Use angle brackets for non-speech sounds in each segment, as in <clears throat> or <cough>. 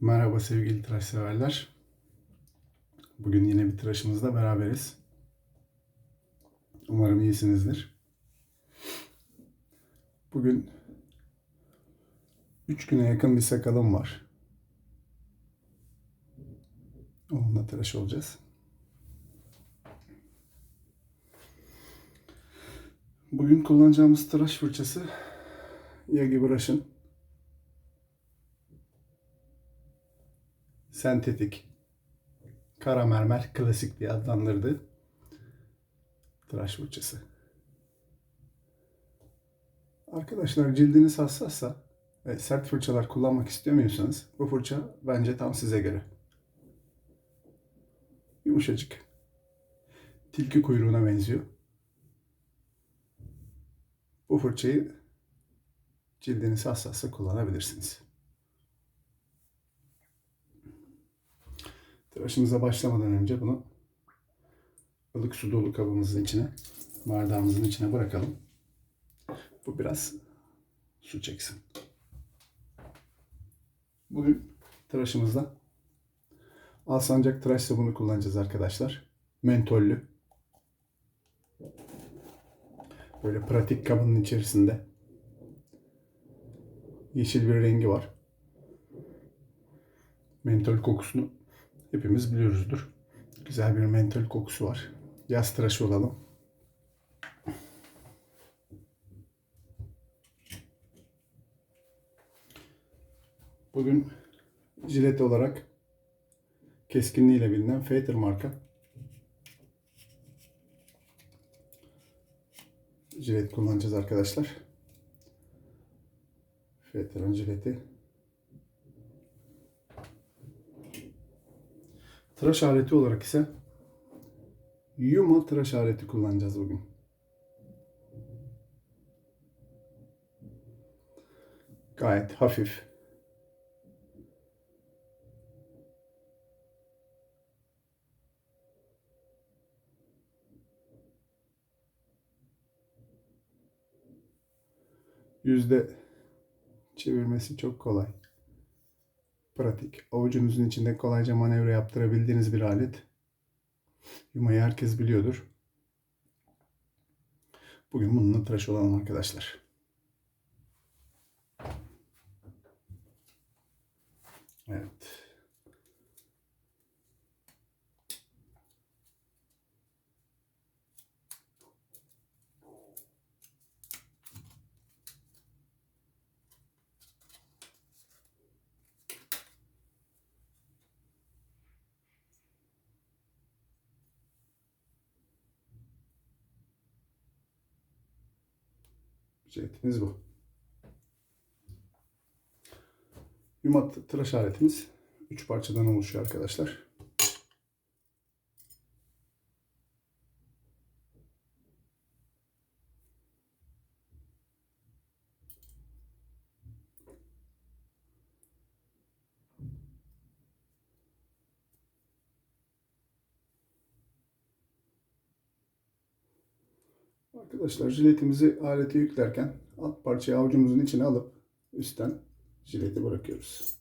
Merhaba sevgili tıraş severler. Bugün yine bir tıraşımızda beraberiz. Umarım iyisinizdir. Bugün 3 güne yakın bir sakalım var. Onunla tıraş olacağız. Bugün kullanacağımız tıraş fırçası Yagi Brush'ın sentetik kara mermer klasik diye adlandırdığı tıraş fırçası. Arkadaşlar cildiniz hassassa ve sert fırçalar kullanmak istemiyorsanız bu fırça bence tam size göre. Yumuşacık. Tilki kuyruğuna benziyor. Bu fırçayı cildiniz hassassa kullanabilirsiniz. Tıraşımıza başlamadan önce bunu ılık su dolu kabımızın içine, bardağımızın içine bırakalım. Bu biraz su çeksin. Bugün tıraşımızda Alsancak tıraş sabunu kullanacağız arkadaşlar. Mentollü. Böyle pratik kabının içerisinde yeşil bir rengi var. Mentol kokusunu hepimiz biliyoruzdur. Güzel bir mentol kokusu var. Yaz tıraşı olalım. Bugün jilet olarak keskinliğiyle bilinen Fater marka jilet kullanacağız arkadaşlar. Fater'ın jileti Tıraş aleti olarak ise Yuma tıraş aleti kullanacağız bugün. Gayet hafif. Yüzde çevirmesi çok kolay pratik. Avucunuzun içinde kolayca manevra yaptırabildiğiniz bir alet. Yuma'yı herkes biliyordur. Bugün bununla tıraş olalım arkadaşlar. Evet. Jiletimiz bu. Yuma tıraş aletimiz 3 parçadan oluşuyor arkadaşlar. Arkadaşlar jiletimizi alete yüklerken alt parçayı avucumuzun içine alıp üstten jileti bırakıyoruz.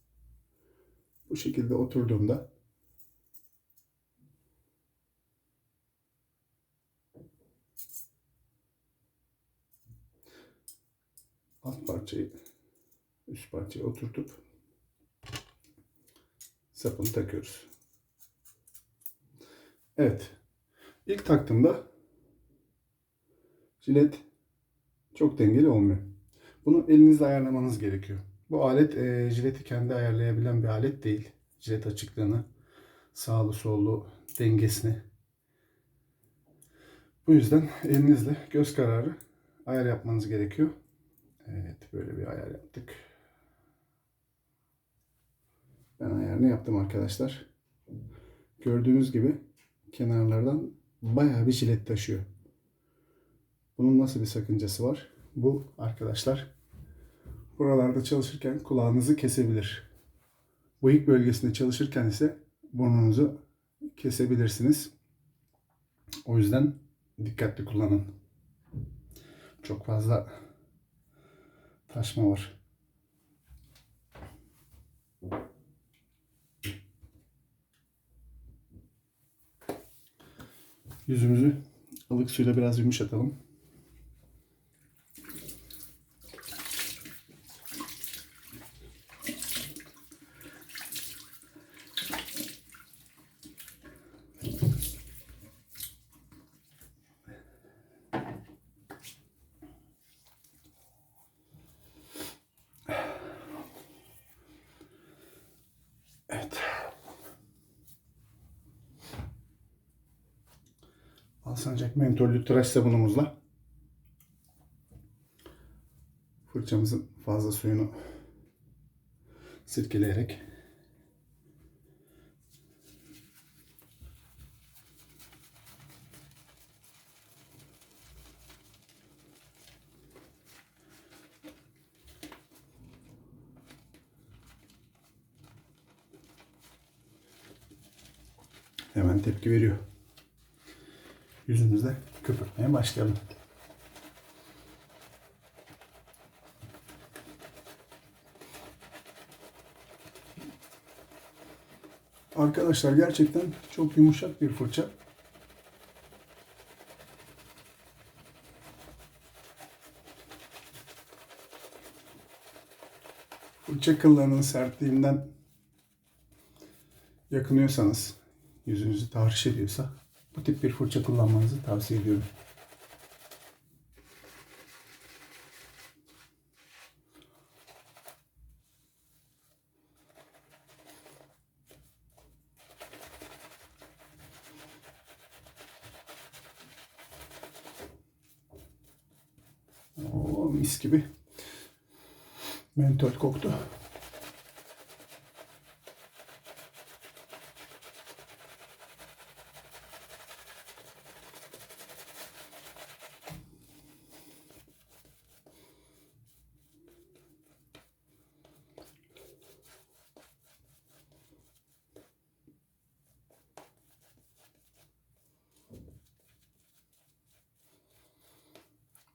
Bu şekilde oturduğunda alt parçayı üst parçaya oturtup sapını takıyoruz. Evet. İlk taktığımda Jilet çok dengeli olmuyor. Bunu elinizle ayarlamanız gerekiyor. Bu alet e, jileti kendi ayarlayabilen bir alet değil. Jilet açıklığını, sağlı sollu dengesini. Bu yüzden elinizle göz kararı ayar yapmanız gerekiyor. Evet böyle bir ayar yaptık. Ben ayarını yaptım arkadaşlar. Gördüğünüz gibi kenarlardan bayağı bir jilet taşıyor. Bunun nasıl bir sakıncası var? Bu arkadaşlar buralarda çalışırken kulağınızı kesebilir. Bıyık bölgesinde çalışırken ise burnunuzu kesebilirsiniz. O yüzden dikkatli kullanın. Çok fazla taşma var. Yüzümüzü ılık suyla biraz yumuşatalım. Alsancak mentollü tıraş sabunumuzla fırçamızın fazla suyunu sirkeleyerek hemen tepki veriyor. Yüzümüzde köpürtmeye başlayalım. Arkadaşlar gerçekten çok yumuşak bir fırça. Fırça kıllarının sertliğinden yakınıyorsanız, yüzünüzü tahriş ediyorsa bu tip bir fırça kullanmanızı tavsiye ediyorum. Oo, mis gibi mentol koktu.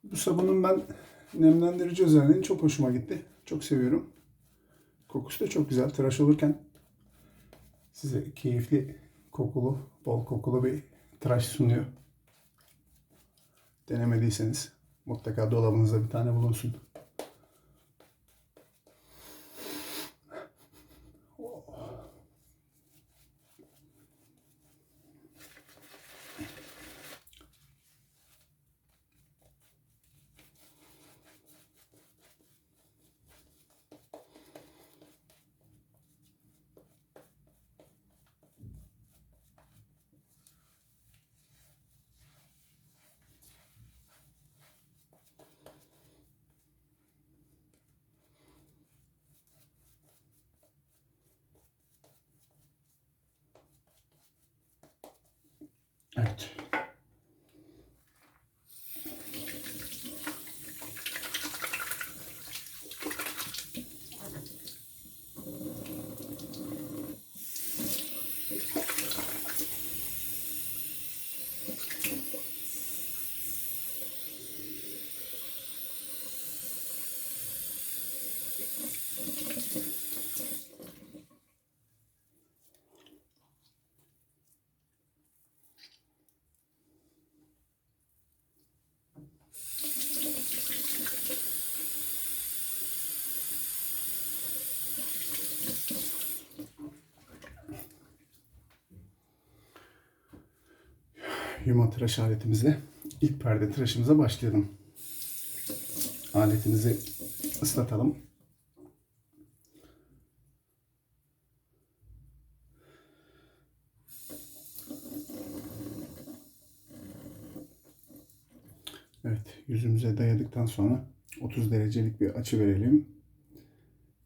Bu sabunun ben nemlendirici özelliği çok hoşuma gitti. Çok seviyorum. Kokusu da çok güzel. Tıraş olurken size keyifli kokulu, bol kokulu bir tıraş sunuyor. Denemediyseniz mutlaka dolabınızda bir tane bulunsun. Evet. Yuma tıraş aletimizle ilk perde tıraşımıza başlayalım. Aletimizi ıslatalım. Evet, yüzümüze dayadıktan sonra 30 derecelik bir açı verelim.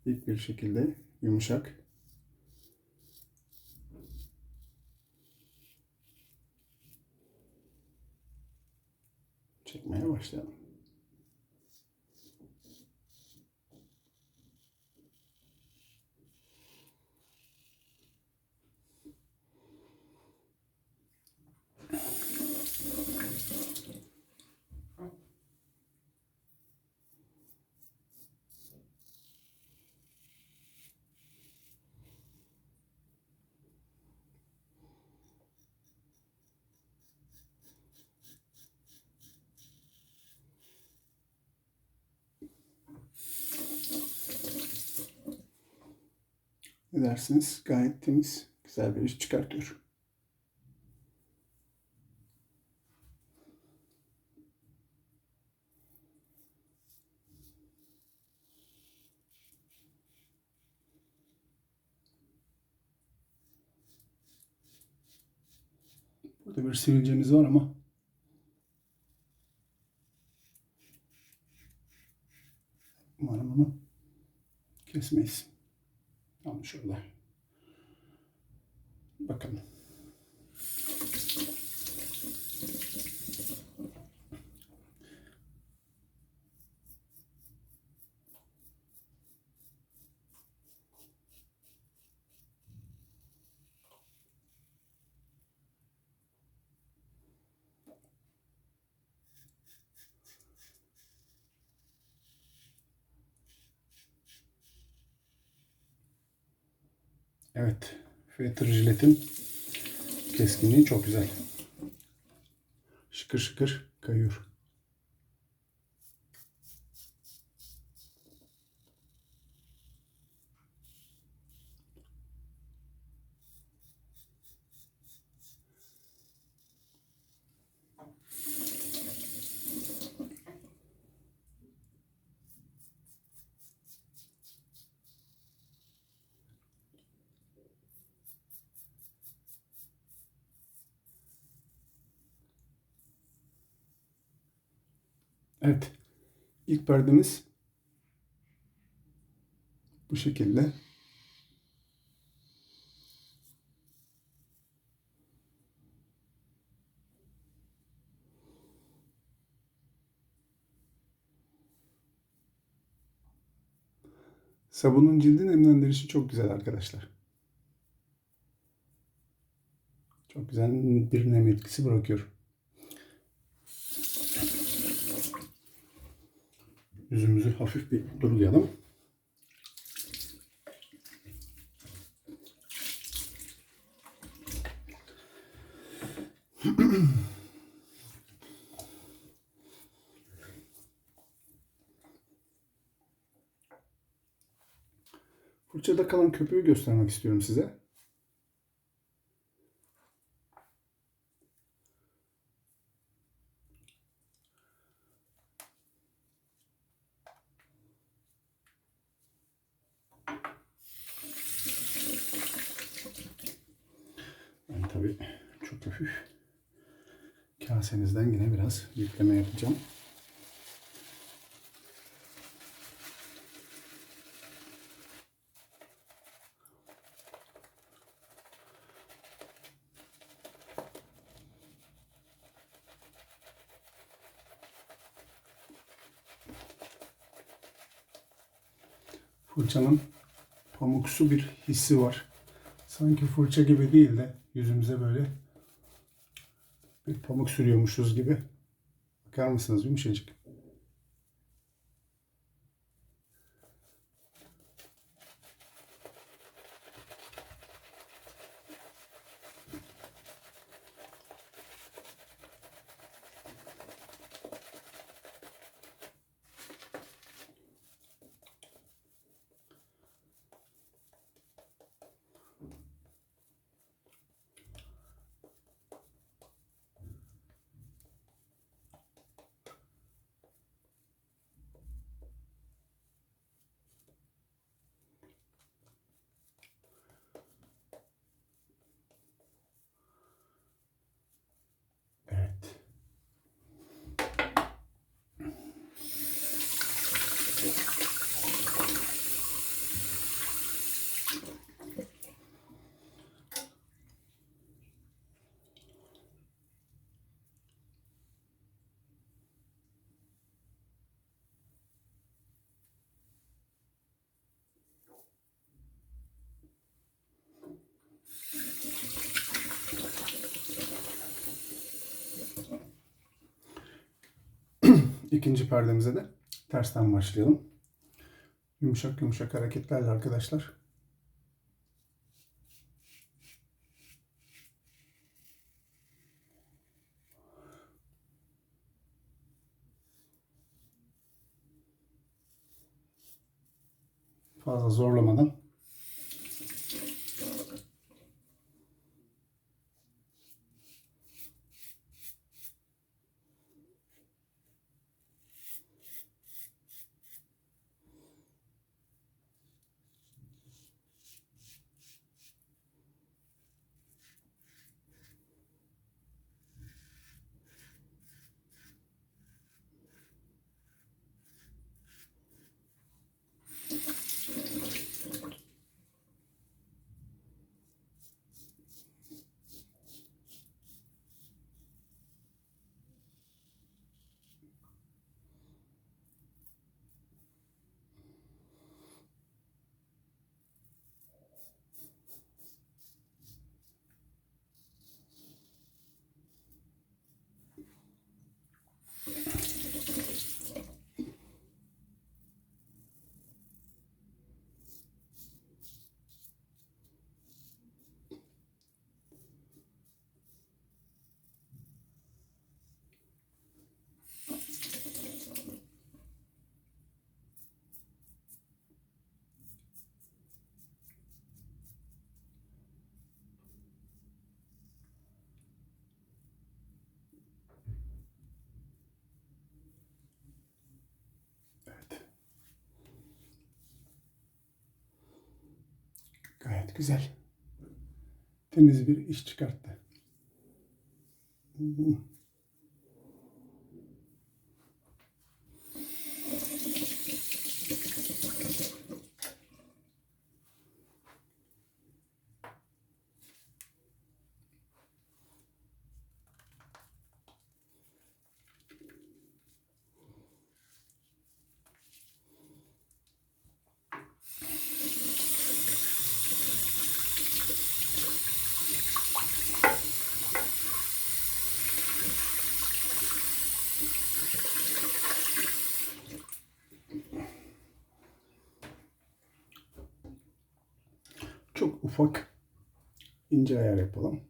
İlk bir şekilde yumuşak Still. Ne dersiniz? Gayet temiz, güzel bir iş çıkartıyor. Burada bir sivilcemiz var ama umarım onu kesmeyiz. إن شاء الله. بكمل. Evet. Feather jiletin keskinliği çok güzel. Şıkır şıkır kayıyor. Evet. İlk perdemiz bu şekilde. Sabunun cildi nemlendirişi çok güzel arkadaşlar. Çok güzel bir nem etkisi bırakıyor. Yüzümüzü hafif bir durulayalım. <clears throat> Fırçada kalan köpüğü göstermek istiyorum size. Ben tabii çok hafif kasenizden yine biraz yükleme yapacağım. Fırçanın pamuksu bir hissi var. Sanki fırça gibi değil de yüzümüze böyle bir pamuk sürüyormuşuz gibi. Bakar mısınız yumuşacık? Evet. İkinci perdemize de tersten başlayalım. Yumuşak yumuşak hareketlerle arkadaşlar. Fazla zorlamadan Gayet güzel. Temiz bir iş çıkarttı. Çok ufak ince ayar yapalım.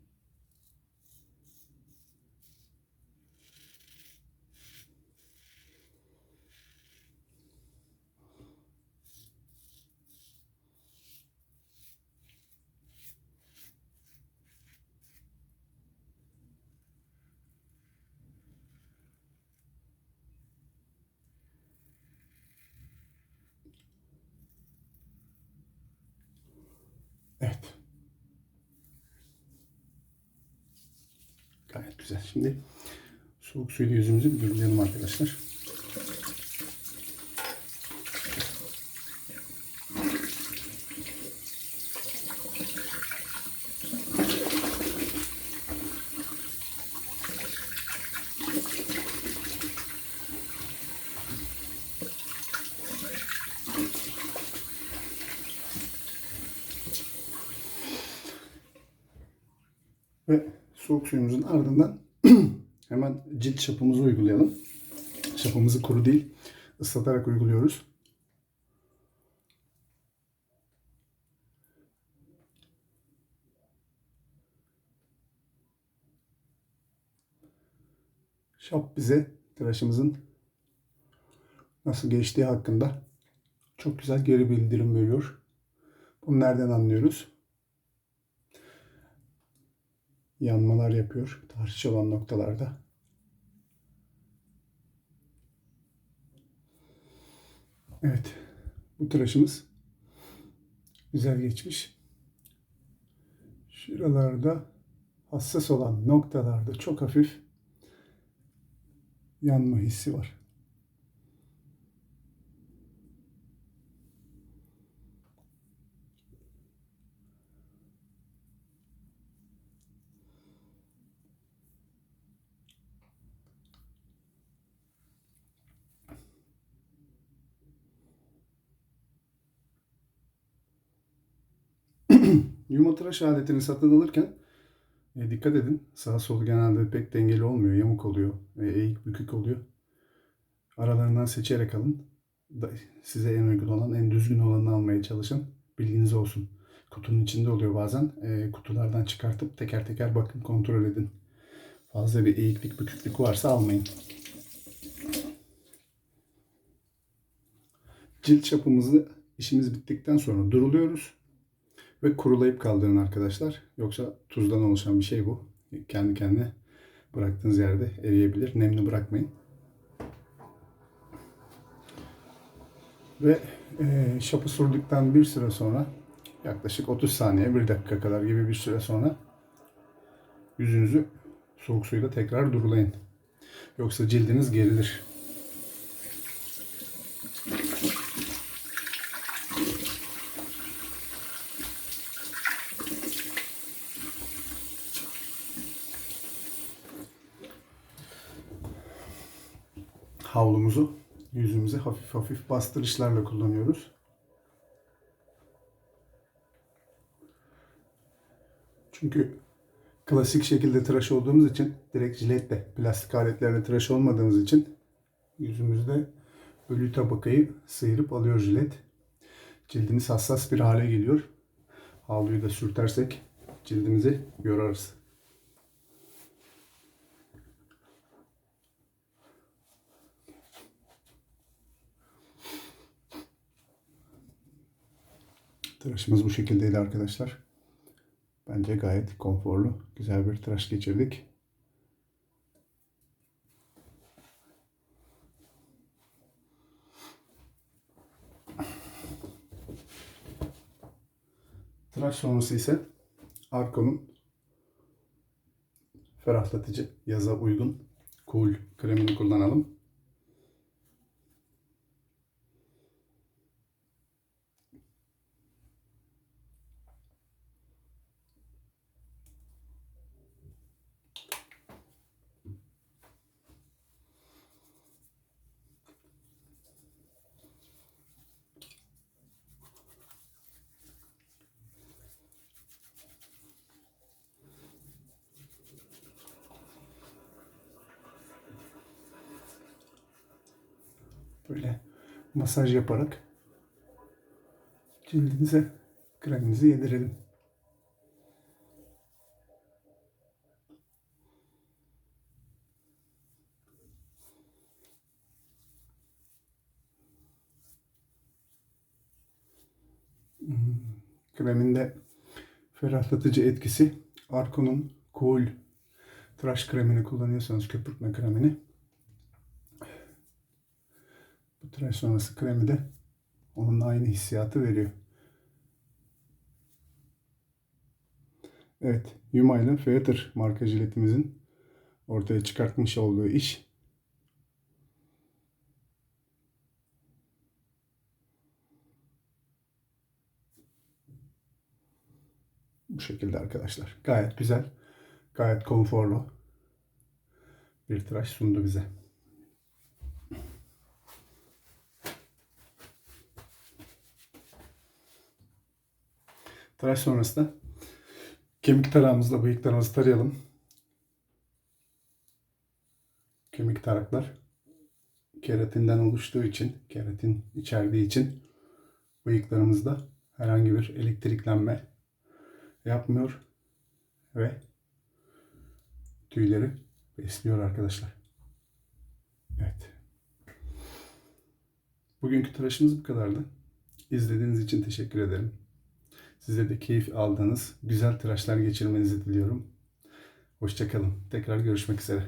Evet. Güzel. Şimdi soğuk suyla yüzümüzü bir durulayalım arkadaşlar. Ve soğuk suyumuzun ardından şapımızı uygulayalım. Şapımızı kuru değil, ıslatarak uyguluyoruz. Şap bize tıraşımızın nasıl geçtiği hakkında çok güzel geri bildirim veriyor. Bunu nereden anlıyoruz? yanmalar yapıyor olan noktalarda. Evet. Bu tıraşımız güzel geçmiş. Şuralarda hassas olan noktalarda çok hafif yanma hissi var. <clears throat> Yuma tıraş aletini satın alırken e, dikkat edin. Sağ sol genelde pek dengeli olmuyor. Yamuk oluyor. E, eğik bükük oluyor. Aralarından seçerek alın. Da, size en uygun olan, en düzgün olanı almaya çalışın. Bilginiz olsun. Kutunun içinde oluyor bazen. E, kutulardan çıkartıp teker teker bakın kontrol edin. Fazla bir eğiklik büküklük varsa almayın. Cilt çapımızı işimiz bittikten sonra duruluyoruz. Ve kurulayıp kaldırın arkadaşlar. Yoksa tuzdan oluşan bir şey bu. Kendi kendine bıraktığınız yerde eriyebilir. Nemli bırakmayın. Ve e, şapı sürdükten bir süre sonra yaklaşık 30 saniye, 1 dakika kadar gibi bir süre sonra yüzünüzü soğuk suyla tekrar durulayın. Yoksa cildiniz gerilir. havlumuzu yüzümüze hafif bastırışlarla kullanıyoruz. Çünkü klasik şekilde tıraş olduğumuz için direkt jiletle, plastik aletlerle tıraş olmadığımız için yüzümüzde ölü tabakayı sıyırıp alıyor jilet. Cildimiz hassas bir hale geliyor. Havluyu da sürtersek cildimizi yorarız. Tıraşımız bu şekildeydi arkadaşlar. Bence gayet konforlu, güzel bir tıraş geçirdik. Tıraş sonrası ise Arko'nun ferahlatıcı, yaza uygun cool kremini kullanalım. Böyle masaj yaparak cildinize kreminizi yedirelim. Hmm, Kreminde ferahlatıcı etkisi Arko'nun Cool tıraş kremini kullanıyorsanız köpürtme kremini bu tıraş sonrası kremi de onun aynı hissiyatı veriyor. Evet, Yuma ile Feather marka jiletimizin ortaya çıkartmış olduğu iş bu şekilde arkadaşlar. Gayet güzel, gayet konforlu bir tıraş sundu bize. Tıraş sonrası da kemik tarağımızla bıyıklarımızı tarayalım. Kemik taraklar keratinden oluştuğu için, keratin içerdiği için bıyıklarımızda herhangi bir elektriklenme yapmıyor ve tüyleri besliyor arkadaşlar. Evet. Bugünkü tıraşımız bu kadardı. İzlediğiniz için teşekkür ederim. Size de keyif aldığınız güzel tıraşlar geçirmenizi diliyorum. Hoşçakalın. Tekrar görüşmek üzere.